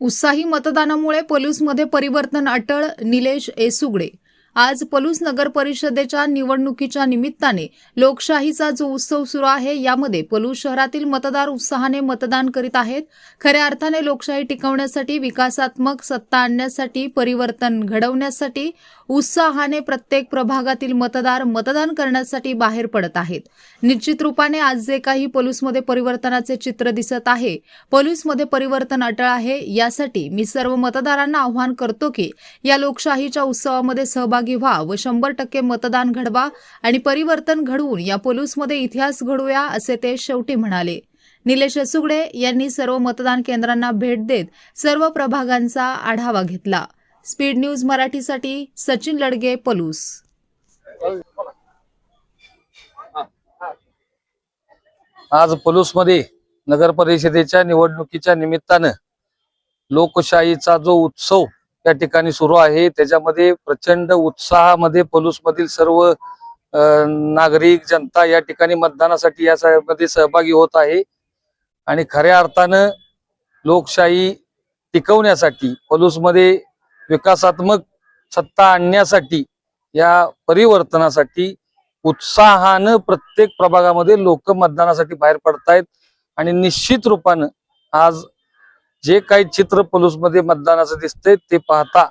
उत्साही मतदानामुळे पलूसमध्ये परिवर्तन अटळ निलेश एसुगडे आज पलूस नगर परिषदेच्या निवडणुकीच्या निमित्ताने लोकशाहीचा जो उत्सव सुरू आहे यामध्ये पलूस शहरातील मतदार उत्साहाने मतदान करीत आहेत. खऱ्या अर्थाने लोकशाही टिकवण्यासाठी विकासात्मक सत्ता आणण्यासाठी परिवर्तन घडवण्यासाठी उत्साहाने प्रत्येक प्रभागातील मतदार मतदान करण्यासाठी बाहेर पडत आहेत. निश्चित रूपाने आज जे काही पलूसमध्ये परिवर्तनाचे चित्र दिसत आहे पलूसमध्ये परिवर्तन अटळ आहे. यासाठी मी सर्व मतदारांना आव्हान करतो की या लोकशाहीच्या उत्सवामध्ये सहभाग व्हा व शंभर टक्के मतदान घडवा आणि परिवर्तन घडवून या पलूसमध्ये इतिहास घडूया असे ते शेवटी म्हणाले. निलेश सुगडे यांनी सर्व मतदान केंद्रांना भेट देत सर्व प्रभागांचा आढावा घेतला. स्पीड न्यूज मराठीसाठी सचिन लडगे पलूस. आज पलूसमध्ये नगर परिषदेच्या निवडणुकीच्या निमित्तानं लोकशाहीचा जो उत्सव या ठिकाणी सुरू आहे. त्याच्यामध्ये प्रचंड उत्साहामध्ये पलूसमधील सर्व नागरिक जनता या ठिकाणी मतदानासाठी या मध्ये सहभागी होत आहे. आणि खऱ्या अर्थानं लोकशाही टिकवण्यासाठी पलूसमध्ये विकासात्मक सत्ता आणण्यासाठी या परिवर्तनासाठी उत्साहानं प्रत्येक प्रभागामध्ये लोक मतदानासाठी बाहेर पडतायत. आणि निश्चित रूपानं आज जे काही चित्र पलूसमध्ये मतदानाचं दिसतंय ते पाहता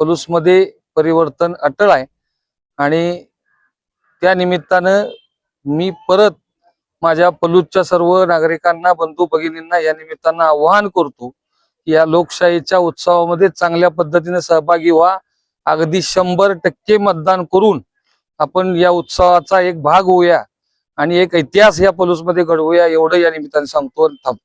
पलूसमध्ये परिवर्तन अटळ आहे. आणि त्या निमित्तानं मी परत माझ्या पलूसच्या सर्व नागरिकांना बंधू भगिनींना या निमित्तानं आवाहन करतो या लोकशाहीच्या उत्सवामध्ये चांगल्या पद्धतीने सहभागी व्हा. अगदी शंभर टक्के मतदान करून आपण या उत्सवाचा एक भाग होऊया आणि एक इतिहास या पलूसमध्ये घडवूया एवढं या निमित्ताने सांगतो आणि थांबतो.